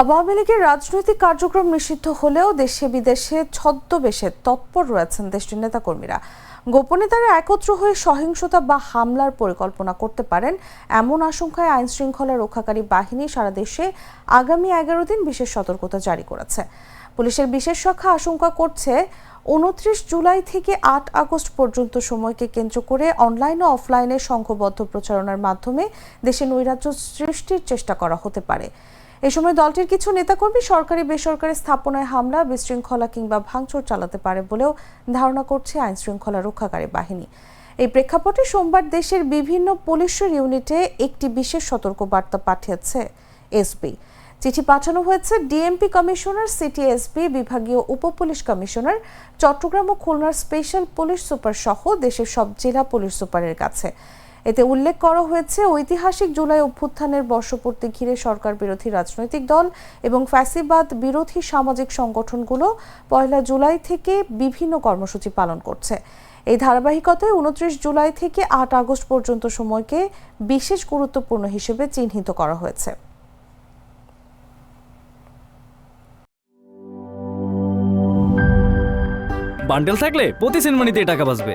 আওয়ামী লীগের রাজনৈতিক কার্যক্রম নিষিদ্ধ হলেও দেশে বিদেশে ছদ্মবেশে তৎপর রয়েছেন দেশটির নেতাকর্মীরা। গোপনে তারা একত্র হয়ে সহিংসতা বা হামলার পরিকল্পনা করতে পারেন, এমন আশঙ্কায় আইন শৃঙ্খলা রক্ষাকারী বাহিনী সারা দেশে আগামী এগারো দিন বিশেষ সতর্কতা জারি করেছে। পুলিশের বিশেষ শাখা আশঙ্কা করছে, উনত্রিশ জুলাই থেকে আট আগস্ট পর্যন্ত সময়কে কেন্দ্র করে অনলাইন ও অফলাইনে সংঘবদ্ধ প্রচারণার মাধ্যমে দেশে নৈরাজ্য সৃষ্টির চেষ্টা করা হতে পারে। এ সময় দলটির কিছু নেতাকর্মী সরকারি বেসরকারি স্থাপনায় হামলা, বিশৃঙ্খলা কিংবা ভাঙচুর চালাতে পারে বলেও ধারণা করছে আইন শৃঙ্খলা রক্ষাকারী বাহিনী। এই প্রেক্ষাপটে সোমবার দেশের বিভিন্ন পুলিশের ইউনিটে একটি বিশেষ সতর্কবার্তা পাঠিয়েছে এসবি চিঠি পাঠানো হয়েছে ডিএমপি কমিশনার, সিটি এসপি বিভাগীয় উপপুলিশ কমিশনার, চট্টগ্রাম ও খুলনার স্পেশাল পুলিশ সুপার সহ দেশের সব জেলা পুলিশ সুপারের কাছে। এতে উল্লেখ করা হয়েছে, ঐতিহাসিক জুলাই অভ্যুত্থানের বর্ষপূর্তি ঘিরে সরকার বিরোধী রাজনৈতিক দল এবং ফ্যাসিবাদ বিরোধী সামাজিক সংগঠনগুলো পয়লা জুলাই থেকে বিভিন্ন কর্মসূচি পালন করছে। এই ধারাবাহিকতায় উনত্রিশ জুলাই থেকে আট আগস্ট পর্যন্ত সময়কে বিশেষ গুরুত্বপূর্ণ হিসেবে চিহ্নিত করা হয়েছে। বান্ডেল থাকলে প্রতি সেনমানিতে টাকা বাঁচবে।